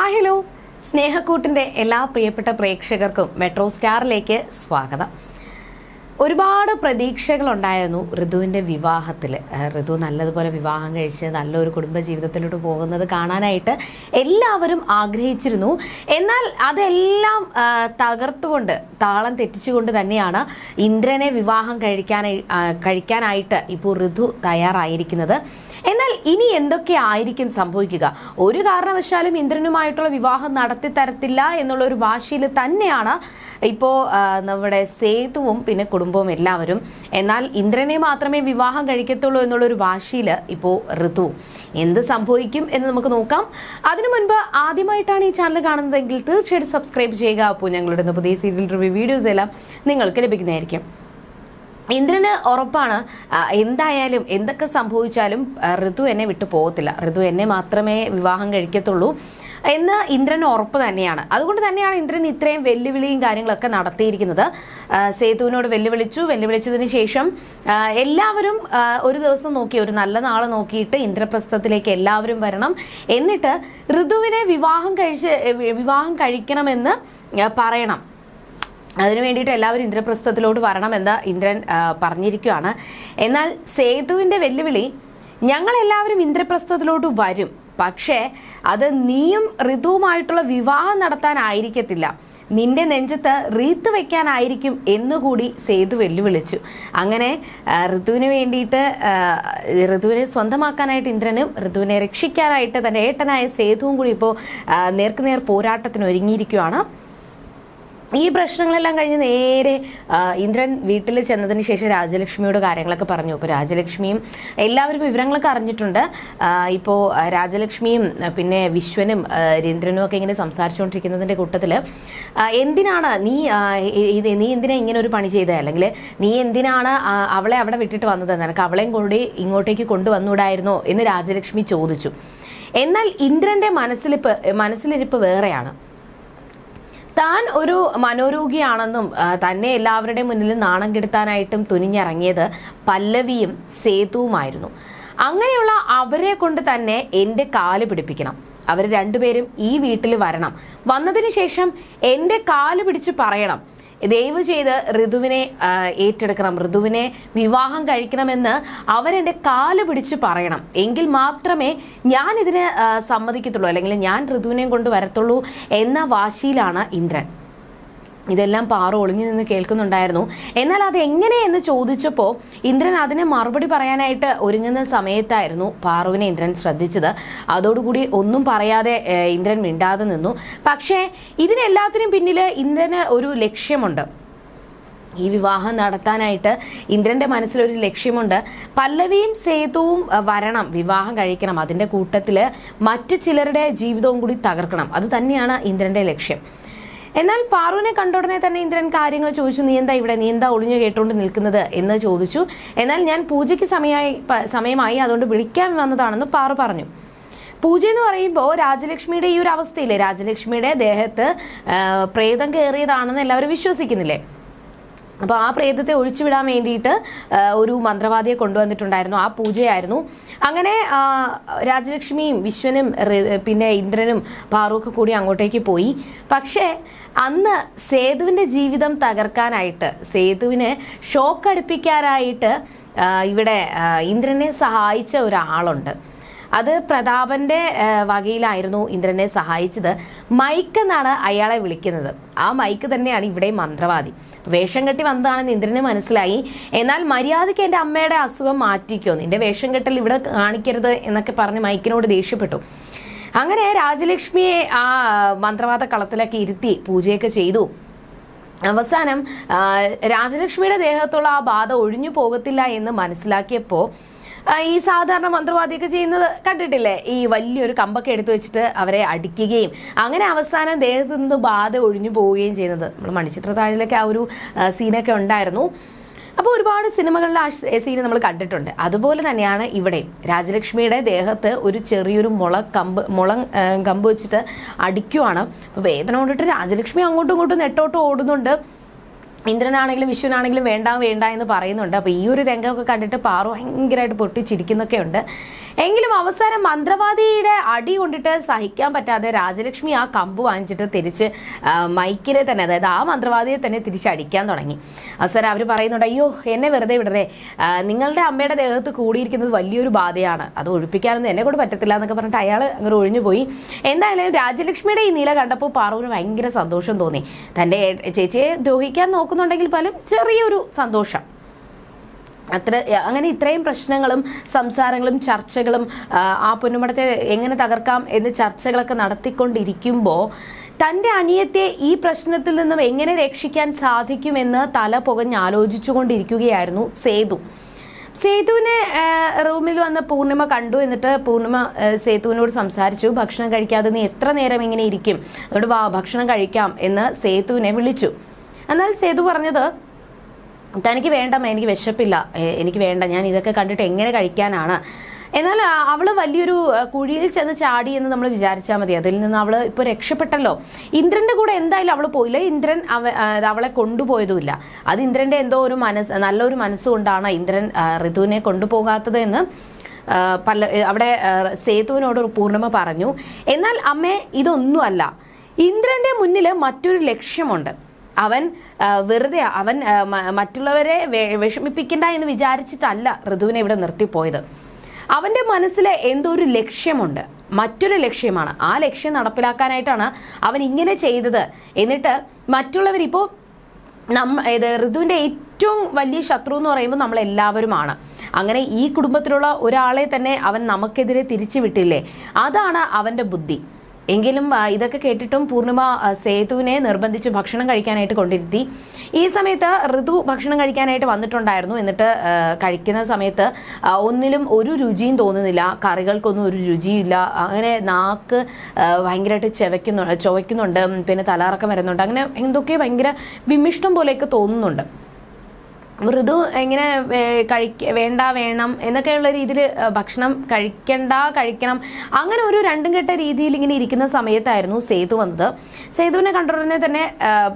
Hi hello. സ്നേഹക്കൂട്ടിന്റെ എല്ലാ പ്രിയപ്പെട്ട പ്രേക്ഷകർക്കും മെട്രോ സ്റ്റാറിലേക്ക് സ്വാഗതം. ഒരുപാട് പ്രതീക്ഷകളുണ്ടായിരുന്നു ഋതുവിന്റെ വിവാഹത്തിൽ ഋതു നല്ലതുപോലെ വിവാഹം കഴിച്ച് നല്ലൊരു കുടുംബജീവിതത്തിലോട്ട് പോകുന്നത് കാണാനായിട്ട് എല്ലാവരും ആഗ്രഹിച്ചിരുന്നു. എന്നാൽ അതെല്ലാം തകർത്തുകൊണ്ട് താളം തെറ്റിച്ചുകൊണ്ട് തന്നെയാണ് ഇന്ദ്രനെ വിവാഹം കഴിക്കാനായി കഴിക്കാനായിട്ട് ഇപ്പോൾ ഋതു തയ്യാറായിരിക്കുന്നത്. എന്നാൽ ഇനി എന്തൊക്കെ ആയിരിക്കും സംഭവിക്കുക? ഒരു കാരണവശാലും ഇന്ദ്രനുമായിട്ടുള്ള വിവാഹം നടത്തി തരത്തില്ല എന്നുള്ള ഒരു വാശിയിൽ തന്നെയാണ് ഇപ്പോൾ നമ്മുടെ സേതുവും പിന്നെ കുടുംബവും എല്ലാവരും. എന്നാൽ ഇന്ദ്രനെ മാത്രമേ വിവാഹം കഴിക്കത്തുള്ളൂ എന്നുള്ളൊരു വാശിയിൽ ഇപ്പോൾ ഋതു. എന്ത് സംഭവിക്കും എന്ന് നമുക്ക് നോക്കാം. അതിനു മുൻപ് ആദ്യമായിട്ടാണ് ഈ ചാനൽ കാണുന്നതെങ്കിൽ തീർച്ചയായിട്ടും സബ്സ്ക്രൈബ് ചെയ്യുക. അപ്പോൾ ഞങ്ങളുടെ പുതിയ സീരിയൽ റിവ്യൂ വീഡിയോസ് എല്ലാം നിങ്ങൾക്ക് ലഭിക്കുന്നതായിരിക്കും. ഇന്ദ്രന് ഉറപ്പാണ് എന്തായാലും എന്തൊക്കെ സംഭവിച്ചാലും ഋതു എന്നെ വിട്ടു പോകത്തില്ല. ഋതു എന്നെ മാത്രമേ വിവാഹം കഴിക്കത്തുള്ളൂ എന്ന് ഇന്ദ്രന് ഉറപ്പ് തന്നെയാണ്. അതുകൊണ്ട് തന്നെയാണ് ഇന്ദ്രൻ ഇത്രയും വെല്ലുവിളിയും കാര്യങ്ങളൊക്കെ നടത്തിയിരിക്കുന്നത്. സേതുവിനോട് വെല്ലുവിളിച്ചു. വെല്ലുവിളിച്ചതിന് ശേഷം എല്ലാവരും ഒരു ദിവസം നോക്കി ഒരു നല്ല നാളെ നോക്കിയിട്ട് ഇന്ദ്രപ്രസ്ഥത്തിലേക്ക് എല്ലാവരും വരണം. എന്നിട്ട് ഋതുവിനെ വിവാഹം കഴിച്ച് വിവാഹം കഴിക്കണമെന്ന് പറയണം. അതിനു വേണ്ടിയിട്ട് എല്ലാവരും ഇന്ദ്രപ്രസ്ഥത്തിലോട്ട് വരണമെന്ന് ഇന്ദ്രൻ പറഞ്ഞിരിക്കുകയാണ് എന്നാൽ സേതുവിന്റെ വെല്ലുവിളി ഞങ്ങളെല്ലാവരും ഇന്ദ്രപ്രസ്ഥത്തിലോട്ട് വരും. പക്ഷേ അത് നീയും ഋതുവുമായിട്ടുള്ള വിവാഹം നടത്താനായിരിക്കത്തില്ല. നിന്റെ നെഞ്ചത്ത് റീത്ത് വെക്കാനായിരിക്കും എന്നുകൂടി സേതു വെല്ലുവിളിച്ചു. അങ്ങനെ ഋതുവിന് വേണ്ടിയിട്ട് ഋതുവിനെ സ്വന്തമാക്കാനായിട്ട് ഇന്ദ്രനും ഋതുവിനെ രക്ഷിക്കാനായിട്ട് തന്റെ ഏട്ടനായ സേതുവും കൂടി ഇപ്പോൾ നേർക്കുനേർ പോരാട്ടത്തിന് ഒരുങ്ങിയിരിക്കുകയാണ് ഈ പ്രശ്നങ്ങളെല്ലാം കഴിഞ്ഞ് നേരെ ഇന്ദ്രൻ വീട്ടിൽ ചെന്നതിന് ശേഷം രാജലക്ഷ്മിയോട് കാര്യങ്ങളൊക്കെ പറഞ്ഞു. അപ്പോൾ രാജലക്ഷ്മിയും എല്ലാവരും വിവരങ്ങളൊക്കെ അറിഞ്ഞിട്ടുണ്ട്. ഇപ്പോൾ രാജലക്ഷ്മിയും പിന്നെ വിശ്വനും രീന്ദ്രനും ഒക്കെ ഇങ്ങനെ സംസാരിച്ചുകൊണ്ടിരിക്കുന്നതിന്റെ കൂട്ടത്തിൽ എന്തിനാണ് നീ നീ എന്തിനാ ഇങ്ങനെ ഒരു പണി ചെയ്തത് അല്ലെങ്കിൽ നീ എന്തിനാണ് അവളെ അവിടെ വിട്ടിട്ട് വന്നത്? നിനക്ക് അവളെയും കൂടി ഇങ്ങോട്ടേക്ക് കൊണ്ടുവന്നൂടായിരുന്നോ എന്ന് രാജലക്ഷ്മി ചോദിച്ചു. എന്നാൽ ഇന്ദ്രന്റെ മനസ്സിലിപ്പ് മനസ്സിലിരിപ്പ് വേറെയാണ്. താൻ ഒരു മനോരോഗിയാണെന്നും തന്നെ എല്ലാവരുടെ മുന്നിൽ നാണം കെടുത്താനായിട്ടും തുനിഞ്ഞിറങ്ങിയത് പല്ലവിയും സേതുവുമായിരുന്നു. അങ്ങനെയുള്ള അവരെ കൊണ്ട് തന്നെ എന്റെ കാൽ പിടിപ്പിക്കണം. അവർ രണ്ടുപേരും ഈ വീട്ടിൽ വരണം. വന്നതിന് ശേഷം എന്റെ കാൽ പിടിച്ച് പറയണം. ദയവ് ചെയ്ത് ഋതുവിനെ ഏറ്റെടുക്കണം. ഋതുവിനെ വിവാഹം കഴിക്കണമെന്ന് അവരെന്റെ കാൽ പിടിച്ച് പറയണം. എങ്കിൽ മാത്രമേ ഞാൻ ഇതിന് സമ്മതിക്കത്തുള്ളൂ. അല്ലെങ്കിൽ ഞാൻ ഋതുവിനെയും കൊണ്ട് വരത്തുള്ളൂ എന്ന വാശിയിലാണ് ഇന്ദ്രൻ. ഇതെല്ലാം പാറ ഒളിഞ്ഞു നിന്ന് കേൾക്കുന്നുണ്ടായിരുന്നു. എന്നാൽ അത് എങ്ങനെയെന്ന് ചോദിച്ചപ്പോൾ ഇന്ദ്രൻ അതിനെ മറുപടി പറയാനായിട്ട് ഒരുങ്ങുന്ന സമയത്തായിരുന്നു പാറുവിനെ ഇന്ദ്രൻ ശ്രദ്ധിച്ചത്. അതോടുകൂടി ഒന്നും പറയാതെ ഇന്ദ്രൻ മിണ്ടാതെ നിന്നു. പക്ഷേ ഇതിനെല്ലാത്തിനും പിന്നിൽ ഇന്ദ്രന് ഒരു ലക്ഷ്യമുണ്ട്. ഈ വിവാഹം നടത്താനായിട്ട് ഇന്ദ്രന്റെ മനസ്സിലൊരു ലക്ഷ്യമുണ്ട്. പല്ലവിയും സേതുവും വരണം വിവാഹം കഴിക്കണം. അതിന്റെ കൂട്ടത്തിൽ മറ്റു ചിലരുടെ ജീവിതവും കൂടി തകർക്കണം. അത് തന്നെയാണ് ഇന്ദ്രന്റെ ലക്ഷ്യം. എന്നാൽ പാറുവിനെ കണ്ട ഉടനെ തന്നെ ഇന്ദ്രൻ കാര്യങ്ങൾ ചോദിച്ചു നീ എന്താ ഇവിടെ? നീ എന്താ ഒളിഞ്ഞു കേട്ടുകൊണ്ട് നിൽക്കുന്നത്? എന്ന് ചോദിച്ചു. എന്നാൽ ഞാൻ പൂജയ്ക്ക് സമയമായി സമയമായി അതുകൊണ്ട് വിളിക്കാൻ വന്നതാണെന്ന് പാറു പറഞ്ഞു. പൂജ എന്ന് പറയുമ്പോൾ രാജലക്ഷ്മിയുടെ ഈ ഒരു അവസ്ഥയില്ലേ? രാജലക്ഷ്മിയുടെ ദേഹത്ത് പ്രേതം കയറിയതാണെന്ന് എല്ലാവരും വിശ്വസിക്കുന്നില്ലേ? അപ്പോൾ ആ പ്രേതത്തെ ഒഴിച്ചുവിടാൻ വേണ്ടിയിട്ട് ഒരു മന്ത്രവാദിയെ കൊണ്ടുവന്നിട്ടുണ്ടായിരുന്നു. ആ പൂജയായിരുന്നു. അങ്ങനെ രാജലക്ഷ്മിയും വിശ്വനും പിന്നെ ഇന്ദ്രനും പാറുവൊക്കെ കൂടി അങ്ങോട്ടേക്ക് പോയി. പക്ഷേ അന്ന് സേതുവിന്റെ ജീവിതം തകർക്കാനായിട്ട് സേതുവിനെ ഷോക്ക് അടുപ്പിക്കാനായിട്ട് ഇവിടെ ഇന്ദ്രനെ സഹായിച്ച ഒരാളുണ്ട്. അത് പ്രതാപന്റെ വകയിലായിരുന്നു ഇന്ദ്രനെ സഹായിച്ചത്. മൈക്ക് എന്നാണ് അയാളെ വിളിക്കുന്നത്. ആ മൈക്ക് തന്നെയാണ് ഇവിടെ മന്ത്രവാദി. വേഷം കെട്ടി വന്നതാണെന്ന് ഇന്ദ്രന് മനസ്സിലായി. എന്നാൽ മര്യാദയ്ക്ക് എന്റെ അമ്മയുടെ അസുഖം മാറ്റിക്കോ. നിന്റെ വേഷം കെട്ടൽ ഇവിടെ കാണിക്കരുത് എന്നൊക്കെ പറഞ്ഞ് മൈക്കിനോട് ദേഷ്യപ്പെട്ടു. അങ്ങനെ രാജലക്ഷ്മിയെ ആ മന്ത്രവാദ കളത്തിലൊക്കെ ഇരുത്തി പൂജയൊക്കെ ചെയ്തു. അവസാനം രാജലക്ഷ്മിയുടെ ദേഹത്തുള്ള ആ ബാധ ഒഴിഞ്ഞു പോകത്തില്ല എന്ന് മനസ്സിലാക്കിയപ്പോൾ ഈ സാധാരണ മന്ത്രവാദിയൊക്കെ ചെയ്യുന്നത് കണ്ടിട്ടില്ലേ? ഈ വലിയൊരു കമ്പൊക്കെ എടുത്തു വെച്ചിട്ട് അവരെ അടിക്കുകയും അങ്ങനെ അവസാനം ദേഹത്തു നിന്ന് ബാധ ഒഴിഞ്ഞു പോവുകയും ചെയ്യുന്നത്. നമ്മൾ മണിച്ചിത്ര താഴിലൊക്കെ ആ ഒരു സീനൊക്കെ ഉണ്ടായിരുന്നു. അപ്പോൾ ഒരുപാട് സിനിമകളിൽ ആ സീന് നമ്മൾ കണ്ടിട്ടുണ്ട്. അതുപോലെ തന്നെയാണ് ഇവിടെ രാജലക്ഷ്മിയുടെ ദേഹത്ത് ഒരു ചെറിയൊരു മുള കമ്പ് മുള കമ്പ് വെച്ചിട്ട് അടിക്കുവാണ്. അപ്പോൾ വേദന കൊണ്ടിട്ട് രാജലക്ഷ്മി അങ്ങോട്ടും ഇങ്ങോട്ടും നെട്ടോട്ടും ഓടുന്നുണ്ട്. ഇന്ദ്രനാണെങ്കിലും വിശ്വനാണെങ്കിലും വേണ്ട വേണ്ട എന്ന് പറയുന്നുണ്ട്. അപ്പോൾ ഈ ഒരു രംഗമൊക്കെ കണ്ടിട്ട് പാറു ഭയങ്കരമായിട്ട് പൊട്ടിച്ചിരിക്കുന്നൊക്കെ ഉണ്ട്. എങ്കിലും അവസാനം മന്ത്രവാദിയുടെ അടി കൊണ്ടിട്ട് സഹിക്കാൻ പറ്റാതെ രാജലക്ഷ്മി ആ കമ്പ് വാങ്ങിച്ചിട്ട് തിരിച്ച് മൈക്കിനെ തന്നെ അതായത് ആ മന്ത്രവാദിയെ തന്നെ തിരിച്ചടിക്കാൻ തുടങ്ങി. അവസാനം അവർ പറയുന്നുണ്ട് അയ്യോ എന്നെ വെറുതെ വിടരേ നിങ്ങളുടെ അമ്മയുടെ ദേഹത്ത് കൂടിയിരിക്കുന്നത് വലിയൊരു ബാധയാണ്. അത് ഒഴിപ്പിക്കാനൊന്നും എന്നെ കൊണ്ട് പറ്റത്തില്ല എന്നൊക്കെ പറഞ്ഞിട്ട് അയാൾ അങ്ങനെ ഒഴിഞ്ഞു പോയി. എന്തായാലും രാജലക്ഷ്മിയുടെ ഈ നില കണ്ടപ്പോൾ പാറുവിന് ഭയങ്കര സന്തോഷം തോന്നി. തന്റെ ചേച്ചിയെ ദ്രോഹിക്കാൻ നോക്കുന്നുണ്ടെങ്കിൽ പോലും ചെറിയൊരു സന്തോഷം. അത്ര അങ്ങനെ ഇത്രയും പ്രശ്നങ്ങളും സംസാരങ്ങളും ചർച്ചകളും ആ, പൊന്നുമടത്തെ എങ്ങനെ തകർക്കാം എന്ന് ചർച്ചകളൊക്കെ നടത്തിക്കൊണ്ടിരിക്കുമ്പോൾ തന്റെ അനിയത്തെ ഈ പ്രശ്നത്തിൽ നിന്നും എങ്ങനെ രക്ഷിക്കാൻ സാധിക്കുമെന്ന് തല പുകഞ്ഞ് ആലോചിച്ചുകൊണ്ടിരിക്കുകയായിരുന്നു സേതു. സേതുവിനെ റൂമിൽ വന്ന് പൂർണിമ കണ്ടു എന്നിട്ട് പൂർണിമ സേതുവിനോട് സംസാരിച്ചു. ഭക്ഷണം കഴിക്കാതെ നീ എത്ര നേരം ഇങ്ങനെ ഇരിക്കും? അതുകൊണ്ട് വാ ഭക്ഷണം കഴിക്കാം എന്ന് സേതുവിനെ വിളിച്ചു. എന്നാൽ സേതു പറഞ്ഞത് തനിക്ക് വേണ്ട എനിക്ക് വിശപ്പില്ല. എനിക്ക് വേണ്ട. ഞാൻ ഇതൊക്കെ കണ്ടിട്ട് എങ്ങനെ കഴിക്കാനാണ്? എന്നാൽ അവൾ വലിയൊരു കുഴിയിൽ ചെന്ന് ചാടി എന്ന് നമ്മൾ വിചാരിച്ചാൽ മതി. അതിൽ നിന്ന് അവൾ ഇപ്പോൾ രക്ഷപ്പെട്ടല്ലോ. ഇന്ദ്രന്റെ കൂടെ എന്തായാലും അവൾ പോയില്ല. ഇന്ദ്രൻ അവളെ കൊണ്ടുപോയതുമില്ല. അത് ഇന്ദ്രന്റെ എന്തോ ഒരു മനസ്സ് നല്ലൊരു മനസ്സുകൊണ്ടാണ് ഇന്ദ്രൻ ഋതുവിനെ കൊണ്ടുപോകാത്തത് എന്ന് പല അവിടെ സേതുവിനോട് പൂർണിമ പറഞ്ഞു. എന്നാൽ അമ്മേ ഇതൊന്നുമല്ല. ഇന്ദ്രന്റെ മുന്നിൽ മറ്റൊരു ലക്ഷ്യമുണ്ട്. അവൻ വെറുതെ അവൻ മറ്റുള്ളവരെ വിഷമിപ്പിക്കണ്ട എന്ന് വിചാരിച്ചിട്ടല്ല ഋതുവിനെ ഇവിടെ നിർത്തിപ്പോയത്. അവന്റെ മനസ്സിൽ എന്തോ ഒരു ലക്ഷ്യമുണ്ട്? മറ്റൊരു ലക്ഷ്യമാണ്. ആ ലക്ഷ്യം നടപ്പിലാക്കാനായിട്ടാണ് അവൻ ഇങ്ങനെ ചെയ്തത്. എന്നിട്ട് മറ്റുള്ളവരിപ്പോൾ നമ്മ ഇത് ഋതുവിന്റെ ഏറ്റവും വലിയ ശത്രു എന്ന് പറയുമ്പോൾ നമ്മൾ എല്ലാവരുമാണ് അങ്ങനെ ഈ കുടുംബത്തിലുള്ള ഒരാളെ തന്നെ അവൻ നമുക്കെതിരെ തിരിച്ചു വിട്ടില്ലേ അതാണ് അവന്റെ ബുദ്ധി. എങ്കിലും ഇതൊക്കെ കേട്ടിട്ടും പൂർണിമ സേതുവിനെ നിർബന്ധിച്ച് ഭക്ഷണം കഴിക്കാനായിട്ട് കൊണ്ടിരുത്തി. ഈ സമയത്ത് ഋതു ഭക്ഷണം കഴിക്കാനായിട്ട് വന്നിട്ടുണ്ടായിരുന്നു. എന്നിട്ട് കഴിക്കുന്ന സമയത്ത് ഒന്നിലും ഒരു രുചിയും തോന്നുന്നില്ല. കറികൾക്കൊന്നും ഒരു രുചിയില്ല. അങ്ങനെ നാക്ക് ഭയങ്കരമായിട്ട് ചെവയ്ക്കുന്നു ചുവയ്ക്കുന്നുണ്ട്. പിന്നെ തലകറക്കം വരുന്നുണ്ട്. അങ്ങനെ എന്തൊക്കെ ഭയങ്കര വിമിഷ്ടം പോലെയൊക്കെ തോന്നുന്നുണ്ട്. മൃദു എങ്ങനെ കഴിക്ക വേണ്ട വേണം എന്നൊക്കെയുള്ള രീതിയിൽ ഭക്ഷണം കഴിക്കണ്ട കഴിക്കണം അങ്ങനെ ഒരു രണ്ടും കെട്ട രീതിയിൽ ഇങ്ങനെ ഇരിക്കുന്ന സമയത്തായിരുന്നു സേതു വന്നത്. സേതുവിനെ കണ്ടുടനെ തന്നെ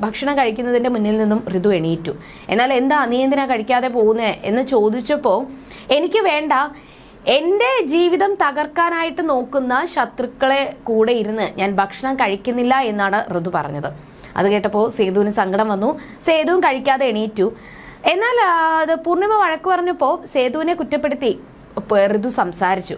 ഭക്ഷണം കഴിക്കുന്നതിന്റെ മുന്നിൽ നിന്നും ഋതു എണീറ്റു. എന്നാൽ എന്താ നീ എന്തിനാ കഴിക്കാതെ പോകുന്നേ എന്ന് ചോദിച്ചപ്പോൾ എനിക്ക് വേണ്ട. എന്റെ ജീവിതം തകർക്കാനായിട്ട് നോക്കുന്ന ശത്രുക്കളെ കൂടെ ഇരുന്ന് ഞാൻ ഭക്ഷണം കഴിക്കുന്നില്ല എന്നാണ് ഋതു പറഞ്ഞത്. അത് കേട്ടപ്പോൾ സേതുവിന് സങ്കടം വന്നു. സേതുവും കഴിക്കാതെ എണീറ്റു. എന്നാൽ അത് പൂർണിമ വഴക്ക് പറഞ്ഞപ്പോൾ സേതുവിനെ കുറ്റപ്പെടുത്തി. പെറുതു സംസാരിച്ചു.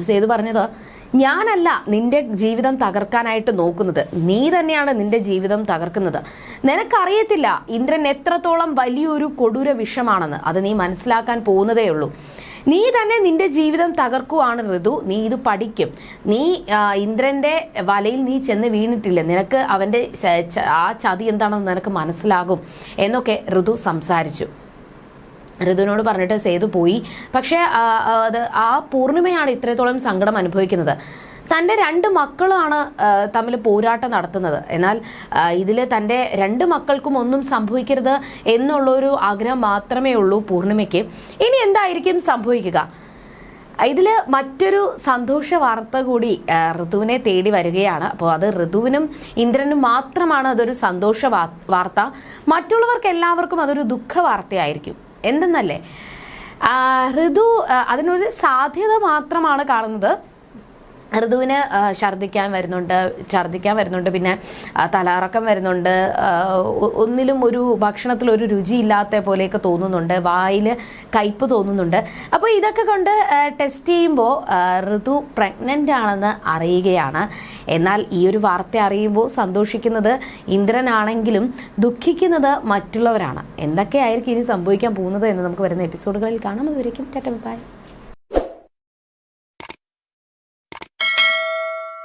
സേതു പറഞ്ഞത് ഞാനല്ല നിന്റെ ജീവിതം തകർക്കാനായിട്ട് നോക്കുന്നത്. നീ തന്നെയാണ് നിന്റെ ജീവിതം തകർക്കുന്നത്. നിനക്കറിയത്തില്ല ഇന്ദ്രൻ എത്രത്തോളം വലിയൊരു കൊടൂര വിഷമാണെന്ന്. അത് നീ മനസ്സിലാക്കാൻ പോകുന്നതേ ഉള്ളൂ. നീ തന്നെ നിന്റെ ജീവിതം തകർക്കുവാണ് ഋതു. നീ ഇത് പഠിക്കും. നീ ഇന്ദ്രന്റെ വലയിൽ നീ ചെന്ന് വീണിട്ടില്ല. നിനക്ക് അവന്റെ ആ ചതി എന്താണെന്ന് നിനക്ക് മനസ്സിലാകും എന്നൊക്കെ ഋതു സംസാരിച്ചു. ഋതുവിനോട് പറഞ്ഞിട്ട് സേതു പോയി. പക്ഷേ അത് ആ പൂർണിമയാണ് ഇത്രത്തോളം സങ്കടം അനുഭവിക്കുന്നത്. തന്റെ രണ്ട് മക്കളാണ് തമ്മിൽ പോരാട്ടം നടത്തുന്നത്. എന്നാൽ ഇതിൽ തന്റെ രണ്ട് മക്കൾക്കും ഒന്നും സംഭവിക്കരുത് എന്നുള്ളൊരു ആഗ്രഹം മാത്രമേ ഉള്ളൂ പൂർണിമയ്ക്ക് ഇനി എന്തായിരിക്കും സംഭവിക്കുക? ഇതിൽ മറ്റൊരു സന്തോഷ വാർത്ത കൂടി ഋതുവിനെ തേടി വരികയാണ്. അപ്പോൾ അത് ഋതുവിനും ഇന്ദ്രനും മാത്രമാണ് അതൊരു സന്തോഷ വാർത്ത. മറ്റുള്ളവർക്ക് എല്ലാവർക്കും അതൊരു ദുഃഖ വാർത്തയായിരിക്കും. എന്തെന്നല്ലേ? ഋതു അതിനൊരു സാധ്യത മാത്രമാണ് കാണുന്നത്. ഋതുവിന് ഛർദ്ദിക്കാൻ വരുന്നുണ്ട് ഛർദ്ദിക്കാൻ വരുന്നുണ്ട് പിന്നെ തലാറക്കം വരുന്നുണ്ട് ഒന്നിലും ഒരു ഭക്ഷണത്തിൽ ഒരു രുചി രുചിയില്ലാത്ത പോലെയൊക്കെ തോന്നുന്നുണ്ട് വായിൽ കയ്പ് തോന്നുന്നുണ്ട്. അപ്പോൾ ഇതൊക്കെ കൊണ്ട് ടെസ്റ്റ് ചെയ്യുമ്പോൾ ഋതു പ്രഗ്നന്റ് ആണെന്ന് അറിയുകയാണ്. എന്നാൽ ഈ ഒരു വാർത്ത അറിയുമ്പോൾ സന്തോഷിക്കുന്നത് ഇന്ദ്രനാണെങ്കിലും ദുഃഖിക്കുന്നത് മറ്റുള്ളവരാണ്. എന്തൊക്കെയായിരിക്കും ഇനി സംഭവിക്കാൻ പോകുന്നത് എന്ന് നമുക്ക് വരുന്ന എപ്പിസോഡുകളിൽ കാണാം. അതുവരേക്കും ബൈ.